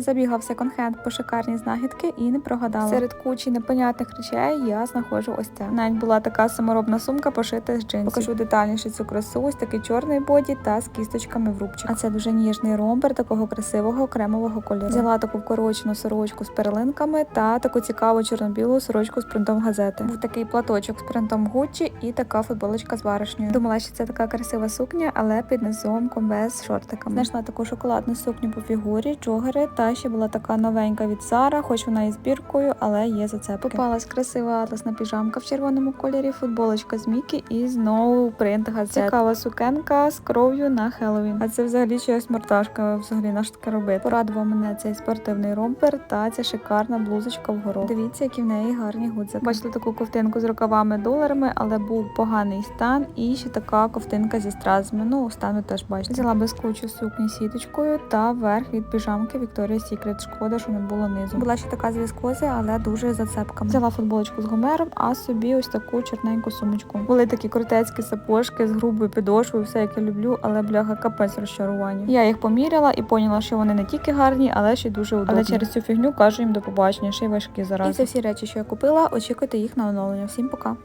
Забігав в секонд-хенд по шикарні знахідки і не прогадала. Серед кучі непонятних речей я знаходжу ось це. Навіть була така саморобна сумка пошита з джинсів. Покажу детальніше цю красу. Ось такий чорний боді та з кісточками в рубчик. А це дуже ніжний ромбер такого красивого кремового кольору. Взяла таку вкорочену сорочку з перлинками та таку цікаву чорно-білу сорочку з принтом газети. Був такий платочок з принтом Гуччі і така футболочка з баришнею. Думала, що це така красива сукня, але під низом комбез з шортиками. Знайшла таку шоколадну сукню по фігурі, джогери, та ще була така новенька від Зара, хоч вона і збіркою, але є зацепки. Попалась красива атласна піжамка в червоному кольорі, футболочка з Мікі і знову принт газет. Цікава сукенка з кров'ю на Хеллоуін. А це взагалі щось морташка. Взагалі на що таке робити. Порадував мене цей спортивний ромпер та ця шикарна блузочка вгору. Дивіться, які в неї гарні гудзики. Бачили таку ковтинку з рукавами доларами, але був поганий стан. І ще така ковтинка зі стразами. Ну, стану теж бачите. Взяла безкучу сукню сіточкою та верх від піжамки Victoria's Secret. Шкода, що не було низу. Була ще така з віскози, але дуже зацепками. Взяла футболочку з гомером, а собі ось таку чорненьку сумочку. Були такі крутецькі сапожки з грубою підошвою, все як я люблю, але бляха капець розчарування. Я їх поміряла і поняла, що вони не тільки гарні, але ще й дуже удобні. Але через цю фігню кажу їм до побачення, ще й важкі зараз. І це всі речі, що я купила. Очікуйте їх на оновлення. Всім пока.